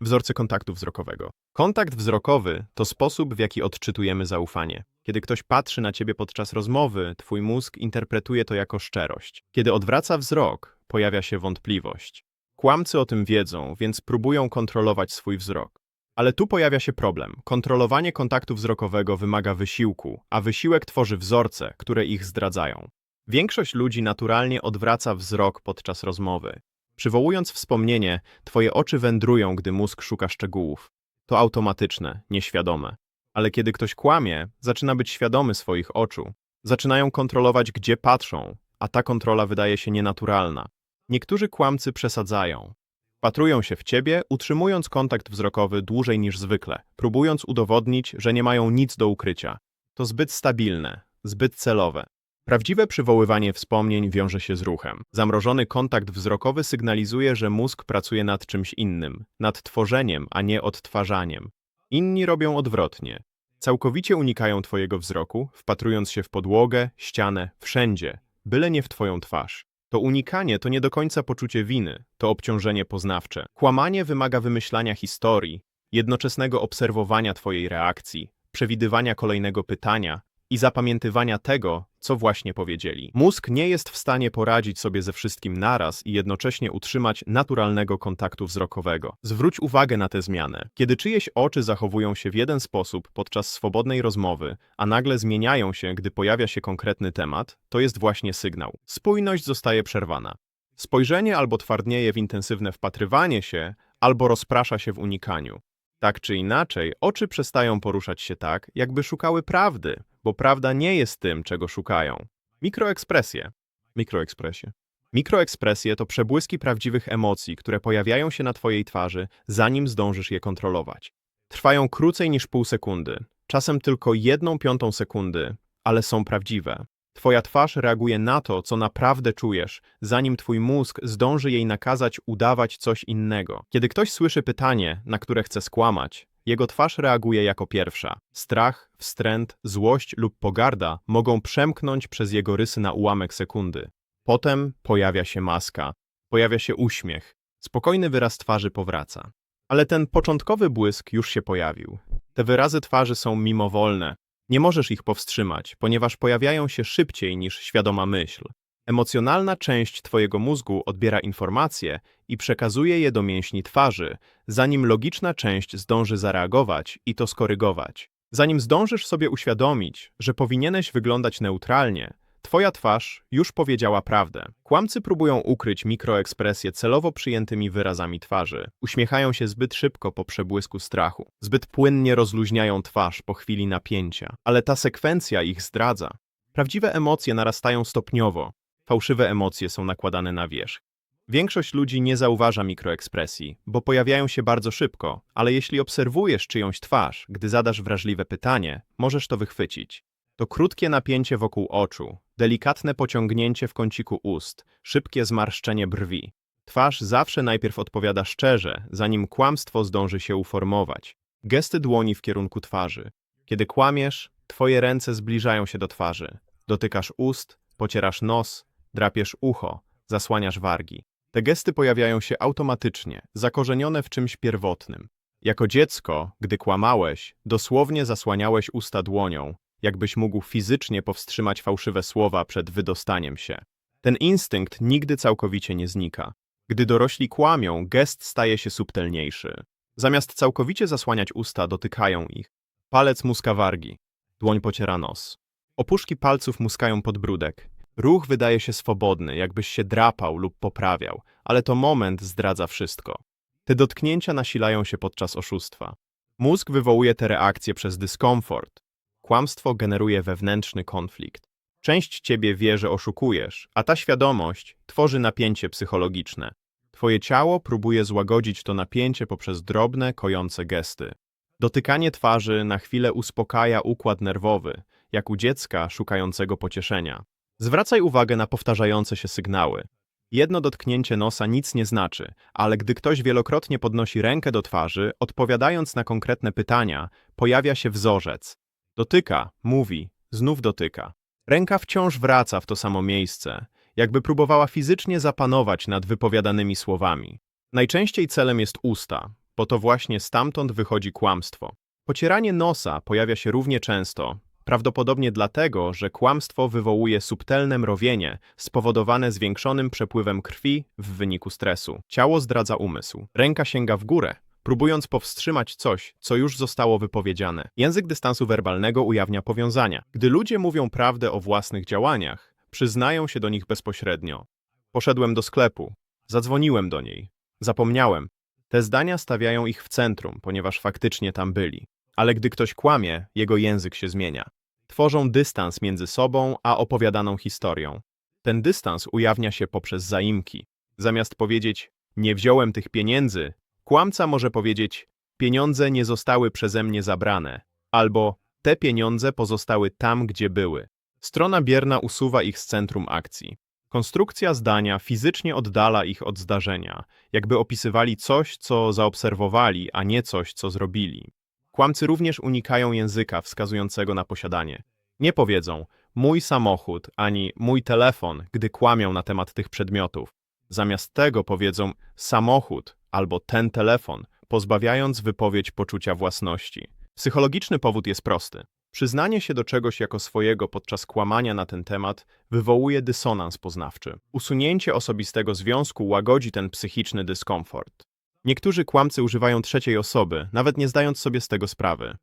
Wzorce kontaktu wzrokowego. Kontakt wzrokowy to sposób, w jaki odczytujemy zaufanie. Kiedy ktoś patrzy na ciebie podczas rozmowy, twój mózg interpretuje to jako szczerość. Kiedy odwraca wzrok, pojawia się wątpliwość. Kłamcy o tym wiedzą, więc próbują kontrolować swój wzrok. Ale tu pojawia się problem. Kontrolowanie kontaktu wzrokowego wymaga wysiłku, a wysiłek tworzy wzorce, które ich zdradzają. Większość ludzi naturalnie odwraca wzrok podczas rozmowy. Przywołując wspomnienie, twoje oczy wędrują, gdy mózg szuka szczegółów. To automatyczne, nieświadome. Ale kiedy ktoś kłamie, zaczyna być świadomy swoich oczu. Zaczynają kontrolować, gdzie patrzą, a ta kontrola wydaje się nienaturalna. Niektórzy kłamcy przesadzają. Patrują się w ciebie, utrzymując kontakt wzrokowy dłużej niż zwykle, próbując udowodnić, że nie mają nic do ukrycia. To zbyt stabilne, zbyt celowe. Prawdziwe przywoływanie wspomnień wiąże się z ruchem. Zamrożony kontakt wzrokowy sygnalizuje, że mózg pracuje nad czymś innym, nad tworzeniem, a nie odtwarzaniem. Inni robią odwrotnie. Całkowicie unikają twojego wzroku, wpatrując się w podłogę, ścianę, wszędzie, byle nie w twoją twarz. To unikanie to nie do końca poczucie winy, to obciążenie poznawcze. Kłamanie wymaga wymyślania historii, jednoczesnego obserwowania twojej reakcji, przewidywania kolejnego pytania i zapamiętywania tego, co właśnie powiedzieli. Mózg nie jest w stanie poradzić sobie ze wszystkim naraz i jednocześnie utrzymać naturalnego kontaktu wzrokowego. Zwróć uwagę na tę zmianę. Kiedy czyjeś oczy zachowują się w jeden sposób podczas swobodnej rozmowy, a nagle zmieniają się, gdy pojawia się konkretny temat, to jest właśnie sygnał. Spójność zostaje przerwana. Spojrzenie albo twardnieje w intensywne wpatrywanie się, albo rozprasza się w unikaniu. Tak czy inaczej, oczy przestają poruszać się tak, jakby szukały prawdy, bo prawda nie jest tym, czego szukają. Mikroekspresje. Mikroekspresje. Mikroekspresje to przebłyski prawdziwych emocji, które pojawiają się na twojej twarzy, zanim zdążysz je kontrolować. Trwają krócej niż pół sekundy, czasem tylko jedną piątą sekundy, ale są prawdziwe. Twoja twarz reaguje na to, co naprawdę czujesz, zanim twój mózg zdąży jej nakazać udawać coś innego. Kiedy ktoś słyszy pytanie, na które chce skłamać, jego twarz reaguje jako pierwsza. Strach, wstręt, złość lub pogarda mogą przemknąć przez jego rysy na ułamek sekundy. Potem pojawia się maska, pojawia się uśmiech, spokojny wyraz twarzy powraca. Ale ten początkowy błysk już się pojawił. Te wyrazy twarzy są mimowolne, nie możesz ich powstrzymać, ponieważ pojawiają się szybciej niż świadoma myśl. Emocjonalna część Twojego mózgu odbiera informacje i przekazuje je do mięśni twarzy, zanim logiczna część zdąży zareagować i to skorygować. Zanim zdążysz sobie uświadomić, że powinieneś wyglądać neutralnie, Twoja twarz już powiedziała prawdę. Kłamcy próbują ukryć mikroekspresję celowo przyjętymi wyrazami twarzy. Uśmiechają się zbyt szybko po przebłysku strachu. Zbyt płynnie rozluźniają twarz po chwili napięcia. Ale ta sekwencja ich zdradza. Prawdziwe emocje narastają stopniowo. Fałszywe emocje są nakładane na wierzch. Większość ludzi nie zauważa mikroekspresji, bo pojawiają się bardzo szybko, ale jeśli obserwujesz czyjąś twarz, gdy zadasz wrażliwe pytanie, możesz to wychwycić. To krótkie napięcie wokół oczu, delikatne pociągnięcie w kąciku ust, szybkie zmarszczenie brwi. Twarz zawsze najpierw odpowiada szczerze, zanim kłamstwo zdąży się uformować. Gesty dłoni w kierunku twarzy. Kiedy kłamiesz, twoje ręce zbliżają się do twarzy. Dotykasz ust, pocierasz nos, drapiesz ucho, zasłaniasz wargi. Te gesty pojawiają się automatycznie, zakorzenione w czymś pierwotnym. Jako dziecko, gdy kłamałeś, dosłownie zasłaniałeś usta dłonią, jakbyś mógł fizycznie powstrzymać fałszywe słowa przed wydostaniem się. Ten instynkt nigdy całkowicie nie znika. Gdy dorośli kłamią, gest staje się subtelniejszy. Zamiast całkowicie zasłaniać usta, dotykają ich. Palec muska wargi, dłoń pociera nos. Opuszki palców muskają podbródek. Ruch wydaje się swobodny, jakbyś się drapał lub poprawiał, ale to moment zdradza wszystko. Te dotknięcia nasilają się podczas oszustwa. Mózg wywołuje te reakcje przez dyskomfort, Kłamstwo generuje wewnętrzny konflikt. Część ciebie wie, że oszukujesz, a ta świadomość tworzy napięcie psychologiczne. Twoje ciało próbuje złagodzić to napięcie poprzez drobne, kojące gesty. Dotykanie twarzy na chwilę uspokaja układ nerwowy, jak u dziecka szukającego pocieszenia. Zwracaj uwagę na powtarzające się sygnały. Jedno dotknięcie nosa nic nie znaczy, ale gdy ktoś wielokrotnie podnosi rękę do twarzy, odpowiadając na konkretne pytania, pojawia się wzorzec. Dotyka, mówi, znów dotyka. Ręka wciąż wraca w to samo miejsce, jakby próbowała fizycznie zapanować nad wypowiadanymi słowami. Najczęściej celem jest usta, bo to właśnie stamtąd wychodzi kłamstwo. Pocieranie nosa pojawia się równie często, prawdopodobnie dlatego, że kłamstwo wywołuje subtelne mrowienie spowodowane zwiększonym przepływem krwi w wyniku stresu. Ciało zdradza umysł. Ręka sięga w górę, próbując powstrzymać coś, co już zostało wypowiedziane. Język dystansu werbalnego ujawnia powiązania. Gdy ludzie mówią prawdę o własnych działaniach, przyznają się do nich bezpośrednio. Poszedłem do sklepu, zadzwoniłem do niej, zapomniałem. Te zdania stawiają ich w centrum, ponieważ faktycznie tam byli. Ale gdy ktoś kłamie, jego język się zmienia. Tworzą dystans między sobą a opowiadaną historią. Ten dystans ujawnia się poprzez zaimki. Zamiast powiedzieć, nie wziąłem tych pieniędzy, kłamca może powiedzieć, pieniądze nie zostały przeze mnie zabrane, albo te pieniądze pozostały tam, gdzie były. Strona bierna usuwa ich z centrum akcji. Konstrukcja zdania fizycznie oddala ich od zdarzenia, jakby opisywali coś, co zaobserwowali, a nie coś, co zrobili. Kłamcy również unikają języka wskazującego na posiadanie. Nie powiedzą mój samochód ani mój telefon, gdy kłamią na temat tych przedmiotów. Zamiast tego powiedzą samochód albo ten telefon, pozbawiając wypowiedź poczucia własności. Psychologiczny powód jest prosty. Przyznanie się do czegoś jako swojego podczas kłamania na ten temat wywołuje dysonans poznawczy. Usunięcie osobistego związku łagodzi ten psychiczny dyskomfort. Niektórzy kłamcy używają trzeciej osoby, nawet nie zdając sobie z tego sprawy.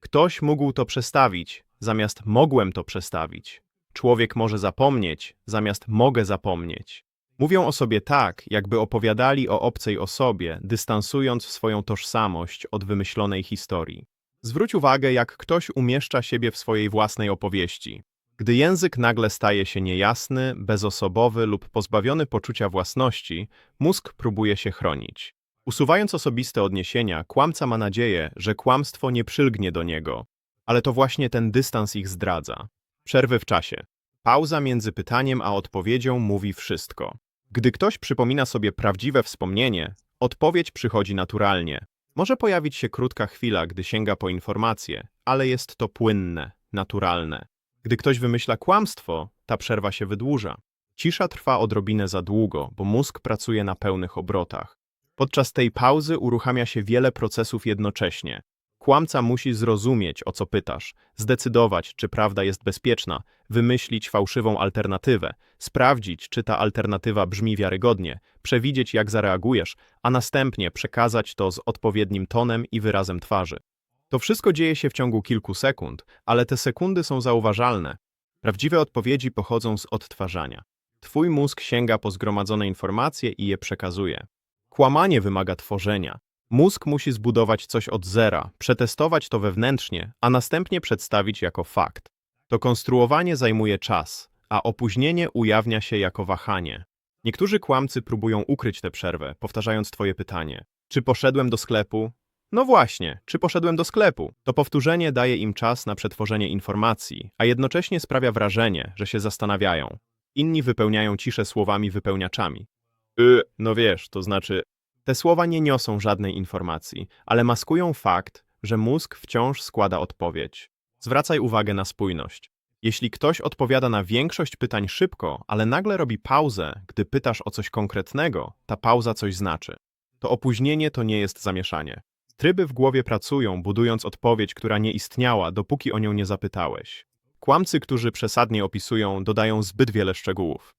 Ktoś mógł to przestawić, zamiast mogłem to przestawić. Człowiek może zapomnieć, zamiast mogę zapomnieć. Mówią o sobie tak, jakby opowiadali o obcej osobie, dystansując swoją tożsamość od wymyślonej historii. Zwróć uwagę, jak ktoś umieszcza siebie w swojej własnej opowieści. Gdy język nagle staje się niejasny, bezosobowy lub pozbawiony poczucia własności, mózg próbuje się chronić. Usuwając osobiste odniesienia, kłamca ma nadzieję, że kłamstwo nie przylgnie do niego, ale to właśnie ten dystans ich zdradza. Przerwy w czasie. Pauza między pytaniem a odpowiedzią mówi wszystko. Gdy ktoś przypomina sobie prawdziwe wspomnienie, odpowiedź przychodzi naturalnie. Może pojawić się krótka chwila, gdy sięga po informacje, ale jest to płynne, naturalne. Gdy ktoś wymyśla kłamstwo, ta przerwa się wydłuża. Cisza trwa odrobinę za długo, bo mózg pracuje na pełnych obrotach. Podczas tej pauzy uruchamia się wiele procesów jednocześnie. Kłamca musi zrozumieć, o co pytasz, zdecydować, czy prawda jest bezpieczna, wymyślić fałszywą alternatywę, sprawdzić, czy ta alternatywa brzmi wiarygodnie, przewidzieć, jak zareagujesz, a następnie przekazać to z odpowiednim tonem i wyrazem twarzy. To wszystko dzieje się w ciągu kilku sekund, ale te sekundy są zauważalne. Prawdziwe odpowiedzi pochodzą z odtwarzania. Twój mózg sięga po zgromadzone informacje i je przekazuje. Kłamanie wymaga tworzenia. Mózg musi zbudować coś od zera, przetestować to wewnętrznie, a następnie przedstawić jako fakt. To konstruowanie zajmuje czas, a opóźnienie ujawnia się jako wahanie. Niektórzy kłamcy próbują ukryć tę przerwę, powtarzając twoje pytanie. Czy poszedłem do sklepu? No właśnie, czy poszedłem do sklepu? To powtórzenie daje im czas na przetworzenie informacji, a jednocześnie sprawia wrażenie, że się zastanawiają. Inni wypełniają ciszę słowami wypełniaczami. Y, no wiesz, to znaczy, te słowa nie niosą żadnej informacji, ale maskują fakt, że mózg wciąż składa odpowiedź. Zwracaj uwagę na spójność. Jeśli ktoś odpowiada na większość pytań szybko, ale nagle robi pauzę, gdy pytasz o coś konkretnego, ta pauza coś znaczy. To opóźnienie to nie jest zamieszanie. Tryby w głowie pracują, budując odpowiedź, która nie istniała, dopóki o nią nie zapytałeś. Kłamcy, którzy przesadnie opisują, dodają zbyt wiele szczegółów.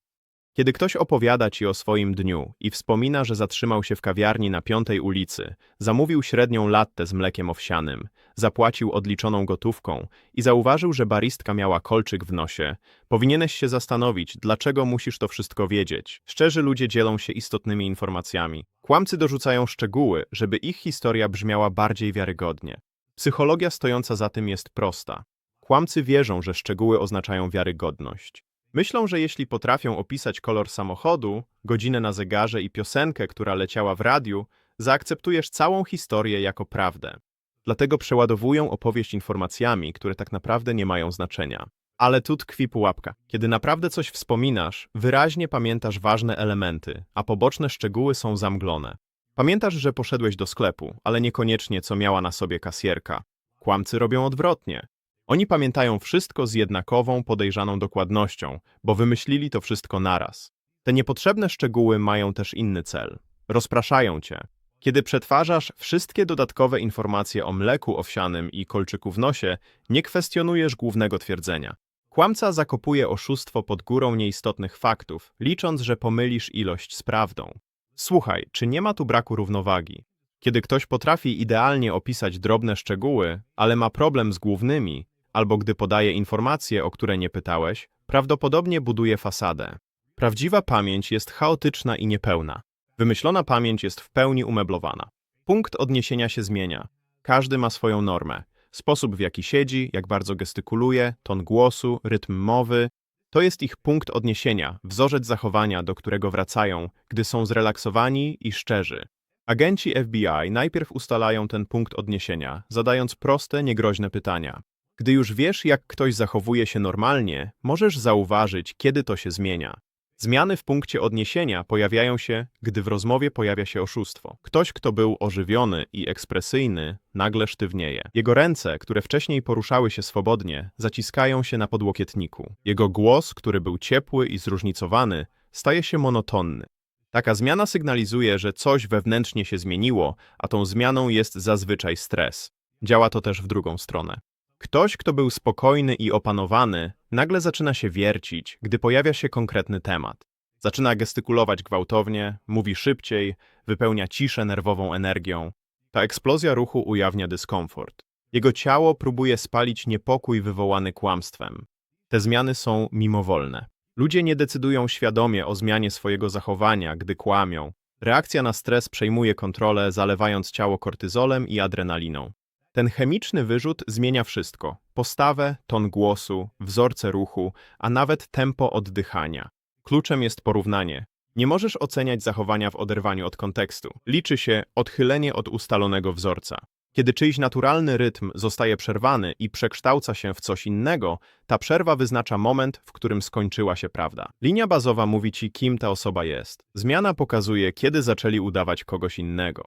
Kiedy ktoś opowiada ci o swoim dniu i wspomina, że zatrzymał się w kawiarni na piątej ulicy, zamówił średnią lattę z mlekiem owsianym, zapłacił odliczoną gotówką i zauważył, że baristka miała kolczyk w nosie, powinieneś się zastanowić, dlaczego musisz to wszystko wiedzieć. Szczerzy ludzie dzielą się istotnymi informacjami. Kłamcy dorzucają szczegóły, żeby ich historia brzmiała bardziej wiarygodnie. Psychologia stojąca za tym jest prosta. Kłamcy wierzą, że szczegóły oznaczają wiarygodność. Myślą, że jeśli potrafią opisać kolor samochodu, godzinę na zegarze i piosenkę, która leciała w radiu, zaakceptujesz całą historię jako prawdę. Dlatego przeładowują opowieść informacjami, które tak naprawdę nie mają znaczenia. Ale tu tkwi pułapka. Kiedy naprawdę coś wspominasz, wyraźnie pamiętasz ważne elementy, a poboczne szczegóły są zamglone. Pamiętasz, że poszedłeś do sklepu, ale niekoniecznie co miała na sobie kasjerka. Kłamcy robią odwrotnie. Oni pamiętają wszystko z jednakową, podejrzaną dokładnością, bo wymyślili to wszystko naraz. Te niepotrzebne szczegóły mają też inny cel. Rozpraszają cię. Kiedy przetwarzasz wszystkie dodatkowe informacje o mleku owsianym i kolczyku w nosie, nie kwestionujesz głównego twierdzenia. Kłamca zakopuje oszustwo pod górą nieistotnych faktów, licząc, że pomylisz ilość z prawdą. Słuchaj, czy nie ma tu braku równowagi? Kiedy ktoś potrafi idealnie opisać drobne szczegóły, ale ma problem z głównymi, albo gdy podaje informacje, o które nie pytałeś, prawdopodobnie buduje fasadę. Prawdziwa pamięć jest chaotyczna i niepełna. Wymyślona pamięć jest w pełni umeblowana. Punkt odniesienia się zmienia. Każdy ma swoją normę. Sposób, w jaki siedzi, jak bardzo gestykuluje, ton głosu, rytm mowy. To jest ich punkt odniesienia, wzorzec zachowania, do którego wracają, gdy są zrelaksowani i szczerzy. Agenci FBI najpierw ustalają ten punkt odniesienia, zadając proste, niegroźne pytania. Gdy już wiesz, jak ktoś zachowuje się normalnie, możesz zauważyć, kiedy to się zmienia. Zmiany w punkcie odniesienia pojawiają się, gdy w rozmowie pojawia się oszustwo. Ktoś, kto był ożywiony i ekspresyjny, nagle sztywnieje. Jego ręce, które wcześniej poruszały się swobodnie, zaciskają się na podłokietniku. Jego głos, który był ciepły i zróżnicowany, staje się monotonny. Taka zmiana sygnalizuje, że coś wewnętrznie się zmieniło, a tą zmianą jest zazwyczaj stres. Działa to też w drugą stronę. Ktoś, kto był spokojny i opanowany, nagle zaczyna się wiercić, gdy pojawia się konkretny temat. Zaczyna gestykulować gwałtownie, mówi szybciej, wypełnia ciszę nerwową energią. Ta eksplozja ruchu ujawnia dyskomfort. Jego ciało próbuje spalić niepokój wywołany kłamstwem. Te zmiany są mimowolne. Ludzie nie decydują świadomie o zmianie swojego zachowania, gdy kłamią. Reakcja na stres przejmuje kontrolę, zalewając ciało kortyzolem i adrenaliną. Ten chemiczny wyrzut zmienia wszystko: postawę, ton głosu, wzorce ruchu, a nawet tempo oddychania. Kluczem jest porównanie. Nie możesz oceniać zachowania w oderwaniu od kontekstu. Liczy się odchylenie od ustalonego wzorca. Kiedy czyjś naturalny rytm zostaje przerwany i przekształca się w coś innego, ta przerwa wyznacza moment, w którym skończyła się prawda. Linia bazowa mówi ci, kim ta osoba jest. Zmiana pokazuje, kiedy zaczęli udawać kogoś innego.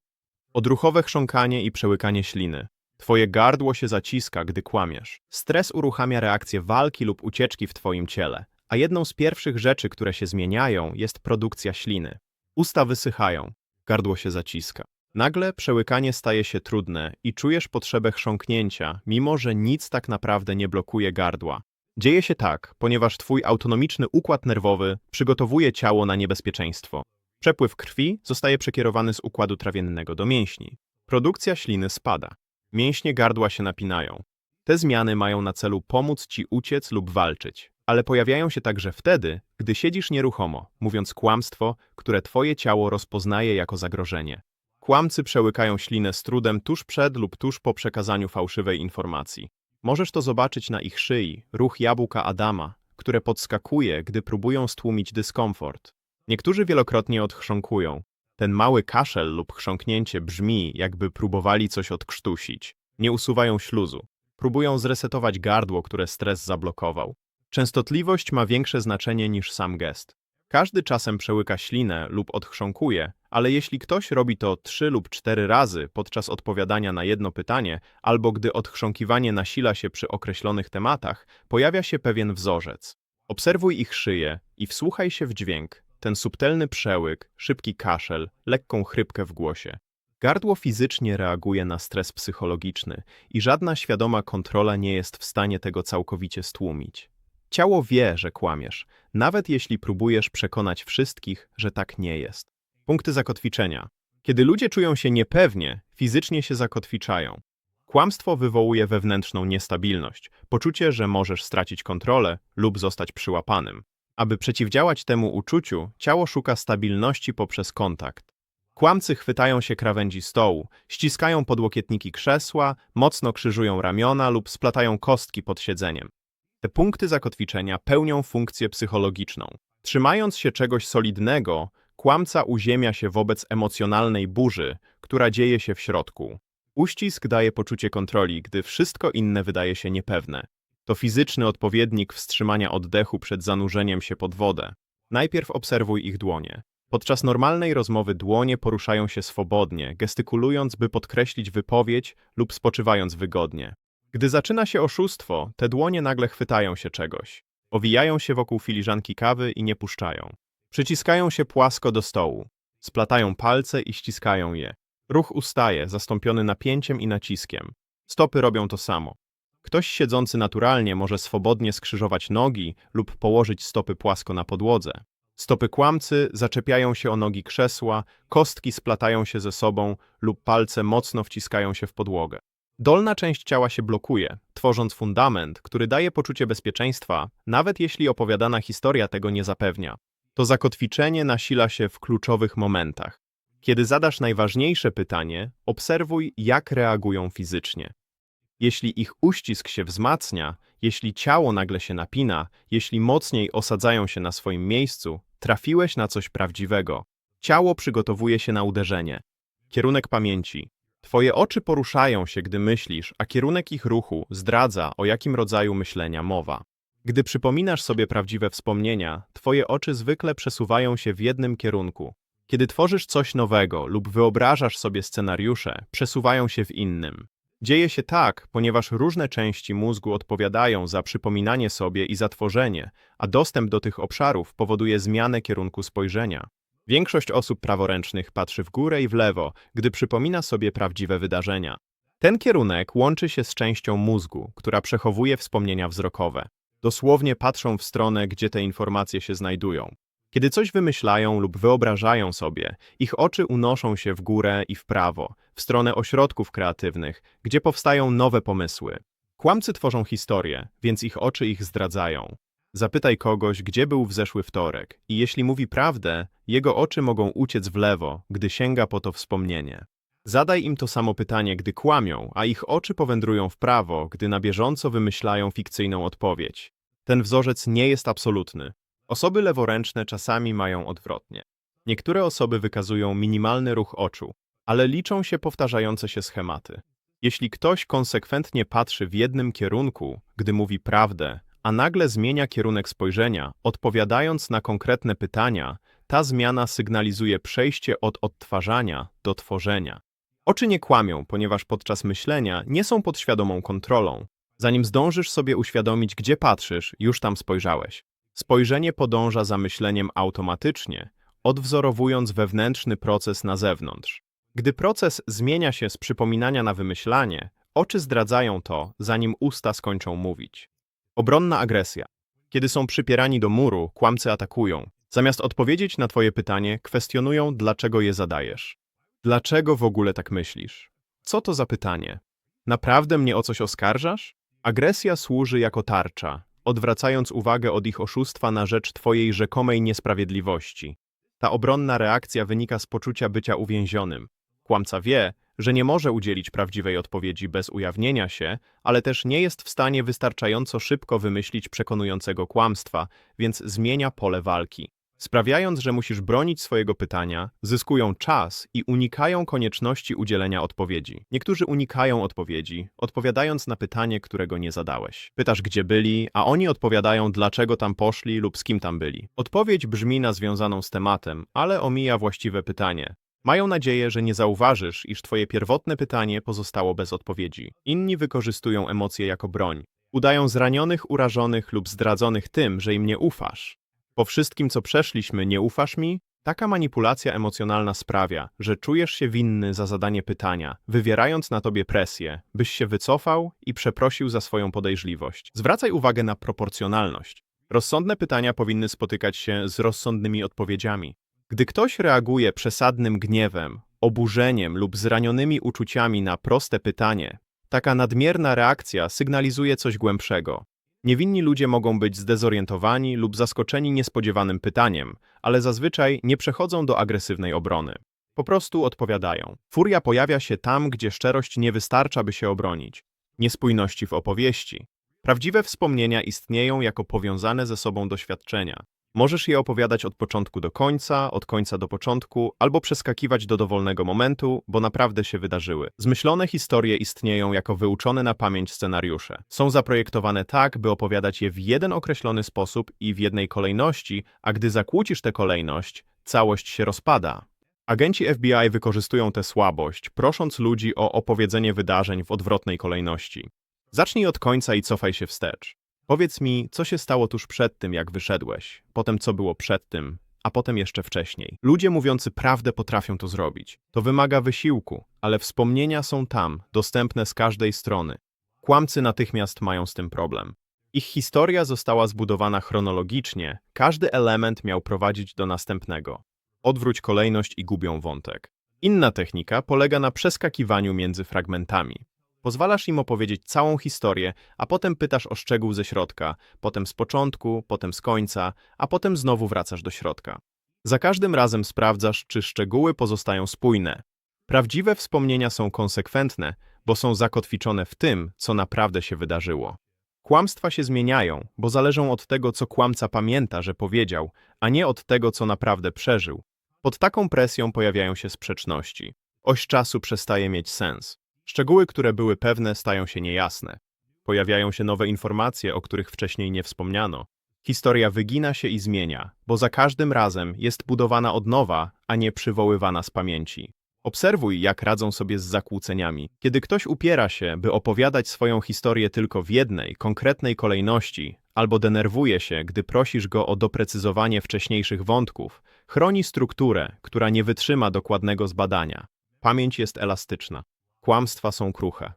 Odruchowe chrząkanie i przełykanie śliny. Twoje gardło się zaciska, gdy kłamiesz. Stres uruchamia reakcję walki lub ucieczki w twoim ciele, a jedną z pierwszych rzeczy, które się zmieniają, jest produkcja śliny. Usta wysychają, gardło się zaciska. Nagle przełykanie staje się trudne i czujesz potrzebę chrząknięcia, mimo że nic tak naprawdę nie blokuje gardła. Dzieje się tak, ponieważ twój autonomiczny układ nerwowy przygotowuje ciało na niebezpieczeństwo. Przepływ krwi zostaje przekierowany z układu trawiennego do mięśni. Produkcja śliny spada. Mięśnie gardła się napinają. Te zmiany mają na celu pomóc ci uciec lub walczyć, ale pojawiają się także wtedy, gdy siedzisz nieruchomo, mówiąc kłamstwo, które twoje ciało rozpoznaje jako zagrożenie. Kłamcy przełykają ślinę z trudem tuż przed lub tuż po przekazaniu fałszywej informacji. Możesz to zobaczyć na ich szyi, ruch jabłka Adama, które podskakuje, gdy próbują stłumić dyskomfort. Niektórzy wielokrotnie odchrząkują, ten mały kaszel lub chrząknięcie brzmi, jakby próbowali coś odkrztusić. Nie usuwają śluzu. Próbują zresetować gardło, które stres zablokował. Częstotliwość ma większe znaczenie niż sam gest. Każdy czasem przełyka ślinę lub odchrząkuje, ale jeśli ktoś robi to trzy lub cztery razy podczas odpowiadania na jedno pytanie, albo gdy odchrząkiwanie nasila się przy określonych tematach, pojawia się pewien wzorzec. Obserwuj ich szyję i wsłuchaj się w dźwięk, ten subtelny przełyk, szybki kaszel, lekką chrypkę w głosie. Gardło fizycznie reaguje na stres psychologiczny i żadna świadoma kontrola nie jest w stanie tego całkowicie stłumić. Ciało wie, że kłamiesz, nawet jeśli próbujesz przekonać wszystkich, że tak nie jest. Punkty zakotwiczenia. Kiedy ludzie czują się niepewnie, fizycznie się zakotwiczają. Kłamstwo wywołuje wewnętrzną niestabilność, poczucie, że możesz stracić kontrolę lub zostać przyłapanym. Aby przeciwdziałać temu uczuciu, ciało szuka stabilności poprzez kontakt. Kłamcy chwytają się krawędzi stołu, ściskają podłokietniki krzesła, mocno krzyżują ramiona lub splatają kostki pod siedzeniem. Te punkty zakotwiczenia pełnią funkcję psychologiczną. Trzymając się czegoś solidnego, kłamca uziemia się wobec emocjonalnej burzy, która dzieje się w środku. Uścisk daje poczucie kontroli, gdy wszystko inne wydaje się niepewne. To fizyczny odpowiednik wstrzymania oddechu przed zanurzeniem się pod wodę. Najpierw obserwuj ich dłonie. Podczas normalnej rozmowy dłonie poruszają się swobodnie, gestykulując, by podkreślić wypowiedź lub spoczywając wygodnie. Gdy zaczyna się oszustwo, te dłonie nagle chwytają się czegoś. Owijają się wokół filiżanki kawy i nie puszczają. Przyciskają się płasko do stołu. Splatają palce i ściskają je. Ruch ustaje, zastąpiony napięciem i naciskiem. Stopy robią to samo. Ktoś siedzący naturalnie może swobodnie skrzyżować nogi lub położyć stopy płasko na podłodze. Stopy kłamcy zaczepiają się o nogi krzesła, kostki splatają się ze sobą lub palce mocno wciskają się w podłogę. Dolna część ciała się blokuje, tworząc fundament, który daje poczucie bezpieczeństwa, nawet jeśli opowiadana historia tego nie zapewnia. To zakotwiczenie nasila się w kluczowych momentach. Kiedy zadasz najważniejsze pytanie, obserwuj, jak reagują fizycznie. Jeśli ich uścisk się wzmacnia, jeśli ciało nagle się napina, jeśli mocniej osadzają się na swoim miejscu, trafiłeś na coś prawdziwego. Ciało przygotowuje się na uderzenie. Kierunek pamięci. Twoje oczy poruszają się, gdy myślisz, a kierunek ich ruchu zdradza, o jakim rodzaju myślenia mowa. Gdy przypominasz sobie prawdziwe wspomnienia, twoje oczy zwykle przesuwają się w jednym kierunku. Kiedy tworzysz coś nowego lub wyobrażasz sobie scenariusze, przesuwają się w innym. Dzieje się tak, ponieważ różne części mózgu odpowiadają za przypominanie sobie i za tworzenie, a dostęp do tych obszarów powoduje zmianę kierunku spojrzenia. Większość osób praworęcznych patrzy w górę i w lewo, gdy przypomina sobie prawdziwe wydarzenia. Ten kierunek łączy się z częścią mózgu, która przechowuje wspomnienia wzrokowe. Dosłownie patrzą w stronę, gdzie te informacje się znajdują. Kiedy coś wymyślają lub wyobrażają sobie, ich oczy unoszą się w górę i w prawo, w stronę ośrodków kreatywnych, gdzie powstają nowe pomysły. Kłamcy tworzą historię, więc ich oczy ich zdradzają. Zapytaj kogoś, gdzie był w zeszły wtorek, i jeśli mówi prawdę, jego oczy mogą uciec w lewo, gdy sięga po to wspomnienie. Zadaj im to samo pytanie, gdy kłamią, a ich oczy powędrują w prawo, gdy na bieżąco wymyślają fikcyjną odpowiedź. Ten wzorzec nie jest absolutny. Osoby leworęczne czasami mają odwrotnie. Niektóre osoby wykazują minimalny ruch oczu, ale liczą się powtarzające się schematy. Jeśli ktoś konsekwentnie patrzy w jednym kierunku, gdy mówi prawdę, a nagle zmienia kierunek spojrzenia, odpowiadając na konkretne pytania, ta zmiana sygnalizuje przejście od odtwarzania do tworzenia. Oczy nie kłamią, ponieważ podczas myślenia nie są pod świadomą kontrolą. Zanim zdążysz sobie uświadomić, gdzie patrzysz, już tam spojrzałeś. Spojrzenie podąża za myśleniem automatycznie, odwzorowując wewnętrzny proces na zewnątrz. Gdy proces zmienia się z przypominania na wymyślanie, oczy zdradzają to, zanim usta skończą mówić. Obronna agresja. Kiedy są przypierani do muru, kłamcy atakują. Zamiast odpowiedzieć na twoje pytanie, kwestionują, dlaczego je zadajesz. Dlaczego w ogóle tak myślisz? Co to za pytanie? Naprawdę mnie o coś oskarżasz? Agresja służy jako tarcza, odwracając uwagę od ich oszustwa na rzecz twojej rzekomej niesprawiedliwości. Ta obronna reakcja wynika z poczucia bycia uwięzionym. Kłamca wie, że nie może udzielić prawdziwej odpowiedzi bez ujawnienia się, ale też nie jest w stanie wystarczająco szybko wymyślić przekonującego kłamstwa, więc zmienia pole walki. Sprawiając, że musisz bronić swojego pytania, zyskują czas i unikają konieczności udzielenia odpowiedzi. Niektórzy unikają odpowiedzi, odpowiadając na pytanie, którego nie zadałeś. Pytasz, gdzie byli, a oni odpowiadają, dlaczego tam poszli lub z kim tam byli. Odpowiedź brzmi na związaną z tematem, ale omija właściwe pytanie. Mają nadzieję, że nie zauważysz, iż twoje pierwotne pytanie pozostało bez odpowiedzi. Inni wykorzystują emocje jako broń. Udają zranionych, urażonych lub zdradzonych tym, że im nie ufasz. Po wszystkim, co przeszliśmy, nie ufasz mi? Taka manipulacja emocjonalna sprawia, że czujesz się winny za zadanie pytania, wywierając na tobie presję, byś się wycofał i przeprosił za swoją podejrzliwość. Zwracaj uwagę na proporcjonalność. Rozsądne pytania powinny spotykać się z rozsądnymi odpowiedziami. Gdy ktoś reaguje przesadnym gniewem, oburzeniem lub zranionymi uczuciami na proste pytanie, taka nadmierna reakcja sygnalizuje coś głębszego. Niewinni ludzie mogą być zdezorientowani lub zaskoczeni niespodziewanym pytaniem, ale zazwyczaj nie przechodzą do agresywnej obrony. Po prostu odpowiadają. Furia pojawia się tam, gdzie szczerość nie wystarcza, by się obronić. Niespójności w opowieści. Prawdziwe wspomnienia istnieją jako powiązane ze sobą doświadczenia. Możesz je opowiadać od początku do końca, od końca do początku, albo przeskakiwać do dowolnego momentu, bo naprawdę się wydarzyły. Zmyślone historie istnieją jako wyuczone na pamięć scenariusze. Są zaprojektowane tak, by opowiadać je w jeden określony sposób i w jednej kolejności, a gdy zakłócisz tę kolejność, całość się rozpada. Agenci FBI wykorzystują tę słabość, prosząc ludzi o opowiedzenie wydarzeń w odwrotnej kolejności. Zacznij od końca i cofaj się wstecz. Powiedz mi, co się stało tuż przed tym, jak wyszedłeś, potem co było przed tym, a potem jeszcze wcześniej. Ludzie mówiący prawdę potrafią to zrobić. To wymaga wysiłku, ale wspomnienia są tam, dostępne z każdej strony. Kłamcy natychmiast mają z tym problem. Ich historia została zbudowana chronologicznie, każdy element miał prowadzić do następnego. Odwróć kolejność i gubią wątek. Inna technika polega na przeskakiwaniu między fragmentami. Pozwalasz im opowiedzieć całą historię, a potem pytasz o szczegół ze środka, potem z początku, potem z końca, a potem znowu wracasz do środka. Za każdym razem sprawdzasz, czy szczegóły pozostają spójne. Prawdziwe wspomnienia są konsekwentne, bo są zakotwiczone w tym, co naprawdę się wydarzyło. Kłamstwa się zmieniają, bo zależą od tego, co kłamca pamięta, że powiedział, a nie od tego, co naprawdę przeżył. Pod taką presją pojawiają się sprzeczności. Oś czasu przestaje mieć sens. Szczegóły, które były pewne, stają się niejasne. Pojawiają się nowe informacje, o których wcześniej nie wspomniano. Historia wygina się i zmienia, bo za każdym razem jest budowana od nowa, a nie przywoływana z pamięci. Obserwuj, jak radzą sobie z zakłóceniami. Kiedy ktoś upiera się, by opowiadać swoją historię tylko w jednej, konkretnej kolejności, albo denerwuje się, gdy prosisz go o doprecyzowanie wcześniejszych wątków, chroni strukturę, która nie wytrzyma dokładnego zbadania. Pamięć jest elastyczna. Kłamstwa są kruche.